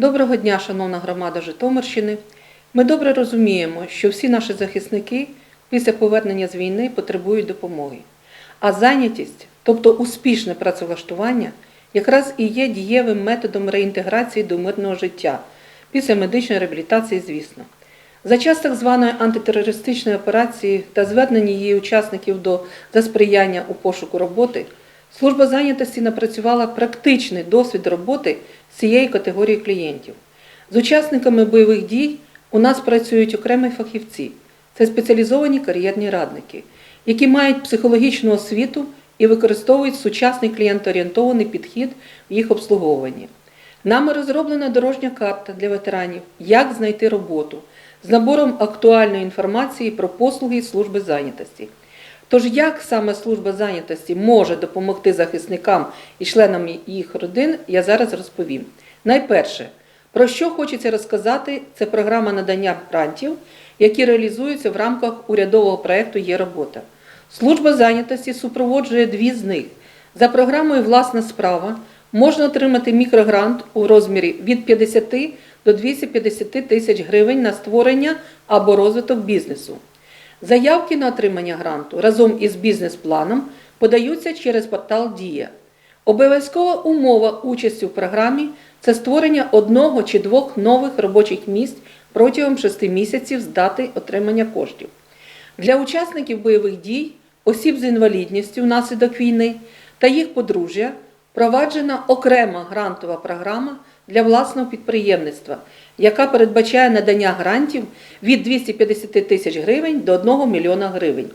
Доброго дня, шановна громада Житомирщини. Ми добре розуміємо, що всі наші захисники після повернення з війни потребують допомоги. А зайнятість, тобто успішне працевлаштування, якраз і є дієвим методом реінтеграції до мирного життя після медичної реабілітації, звісно. За час так званої антитерористичної операції та звернення її учасників до за сприяння у пошуку роботи, служба зайнятості напрацювала практичний досвід роботи цієї категорії клієнтів. З учасниками бойових дій у нас працюють окремі фахівці, це спеціалізовані кар'єрні радники, які мають психологічну освіту і використовують сучасний клієнтоорієнтований підхід в їх обслуговуванні. Нами розроблена дорожня карта для ветеранів, як знайти роботу з набором актуальної інформації про послуги служби зайнятості. Тож, як саме служба зайнятості може допомогти захисникам і членам їх родин, я зараз розповім. Найперше, про що хочеться розказати, це програма надання грантів, які реалізуються в рамках урядового проєкту Є робота. Служба зайнятості супроводжує дві з них. За програмою Власна справа можна отримати мікрогрант у розмірі від 50 до 250 тисяч гривень на створення або розвиток бізнесу. Заявки на отримання гранту разом із бізнес-планом подаються через портал Дія. Обов'язкова умова участі в програмі це створення одного чи двох нових робочих місць протягом 6 місяців з дати отримання коштів. Для учасників бойових дій, осіб з інвалідністю внаслідок війни та їх подружжя впроваджена окрема грантова програма для власного підприємництва, яка передбачає надання грантів від 250 тисяч гривень до 1 мільйона гривень.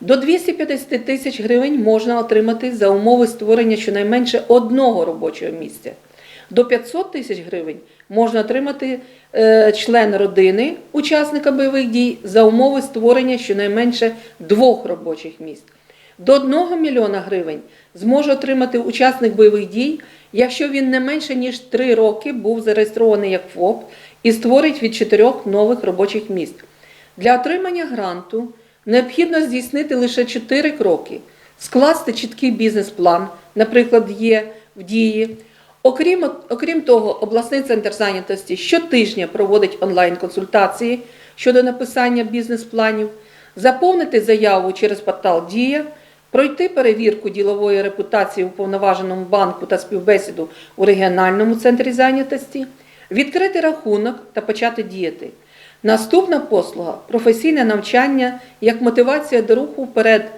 До 250 тисяч гривень можна отримати за умови створення щонайменше одного робочого місця. До 500 тисяч гривень можна отримати е, член родини учасника бойових дій за умови створення щонайменше двох робочих місць. До 1 мільйона гривень зможе отримати учасник бойових дій, якщо він не менше ніж 3 роки був зареєстрований як ФОП і створить від 4 нових робочих місць. Для отримання гранту необхідно здійснити лише 4 кроки: скласти чіткий бізнес-план, наприклад, є в дії. Окрім, окрім того, обласний центр зайнятості щотижня проводить онлайн-консультації щодо написання бізнес-планів, заповнити заяву через портал Дія, пройти перевірку ділової репутації у повноваженому банку та співбесіду у регіональному центрі зайнятості, відкрити рахунок та почати діяти. Наступна послуга професійне навчання як мотивація до руху вперед.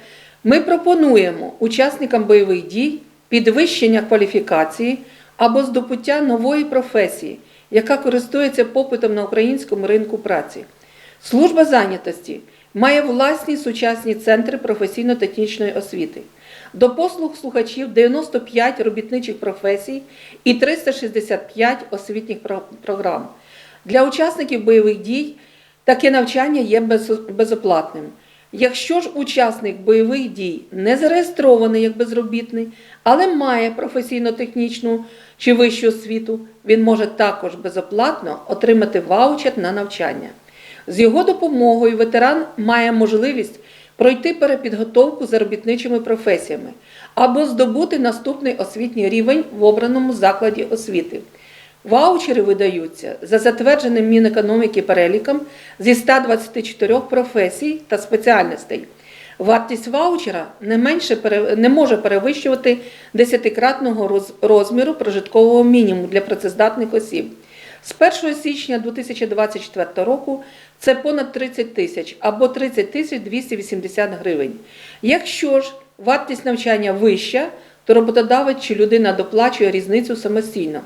Ми пропонуємо учасникам бойових дій підвищення кваліфікації або здобуття нової професії, яка користується попитом на українському ринку праці. Служба зайнятості має власні сучасні центри професійно-технічної освіти. До послуг слухачів 95 робітничих професій і 365 освітніх програм. Для учасників бойових дій таке навчання є безоплатним. Якщо ж учасник бойових дій не зареєстрований як безробітний, але має професійно-технічну чи вищу освіту, він може також безоплатно отримати ваучер на навчання. З його допомогою ветеран має можливість пройти перепідготовку за робітничими професіями або здобути наступний освітній рівень в обраному закладі освіти. Ваучери видаються за затвердженим Мінекономіки переліком зі 124 професій та спеціальностей. Вартість ваучера не, менше, не може перевищувати 10-кратного розміру прожиткового мінімуму для працездатних осіб. З 1 січня 2024 року це понад 30 тисяч або 30 тисяч 280 гривень. Якщо ж вартість навчання вища, то роботодавець чи людина доплачує різницю самостійно.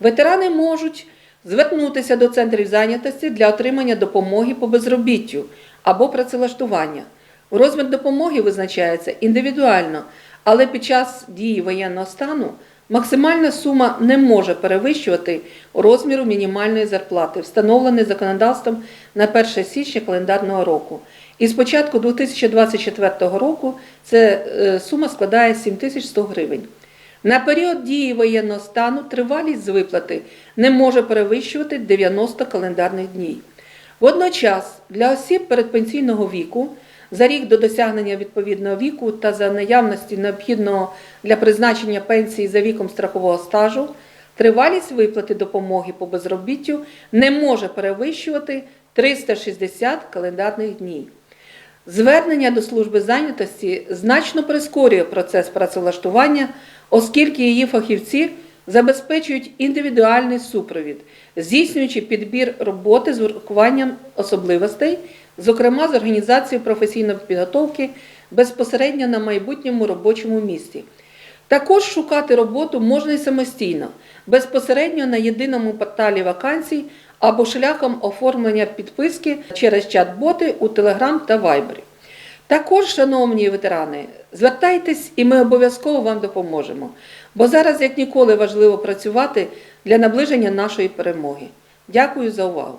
Ветерани можуть звернутися до центрів зайнятості для отримання допомоги по безробіттю або працевлаштування. Розмір допомоги визначається індивідуально, але під час дії воєнного стану максимальна сума не може перевищувати розміру мінімальної зарплати, встановленої законодавством на 1 січня календарного року. І з початку 2024 року ця е, сума складає 7100 гривень. На період дії воєнного стану тривалість з виплати не може перевищувати 90 календарних днів. Водночас для осіб передпенсійного віку за рік до досягнення відповідного віку та за наявності необхідного для призначення пенсії за віком страхового стажу Тривалість виплати допомоги по безробіттю не може перевищувати 360 календарних днів. Звернення до служби зайнятості значно прискорює процес працевлаштування, оскільки її фахівці забезпечують індивідуальний супровід, здійснюючи підбір роботи з урахуванням особливостей, зокрема з організацією професійної підготовки безпосередньо на майбутньому робочому місці. Також шукати роботу можна і самостійно, безпосередньо на єдиному порталі вакансій або шляхом оформлення підписки через чат-боти у Telegram та Viber. Також, шановні ветерани, звертайтесь і ми обов'язково вам допоможемо, бо зараз як ніколи важливо працювати для наближення нашої перемоги. Дякую за увагу.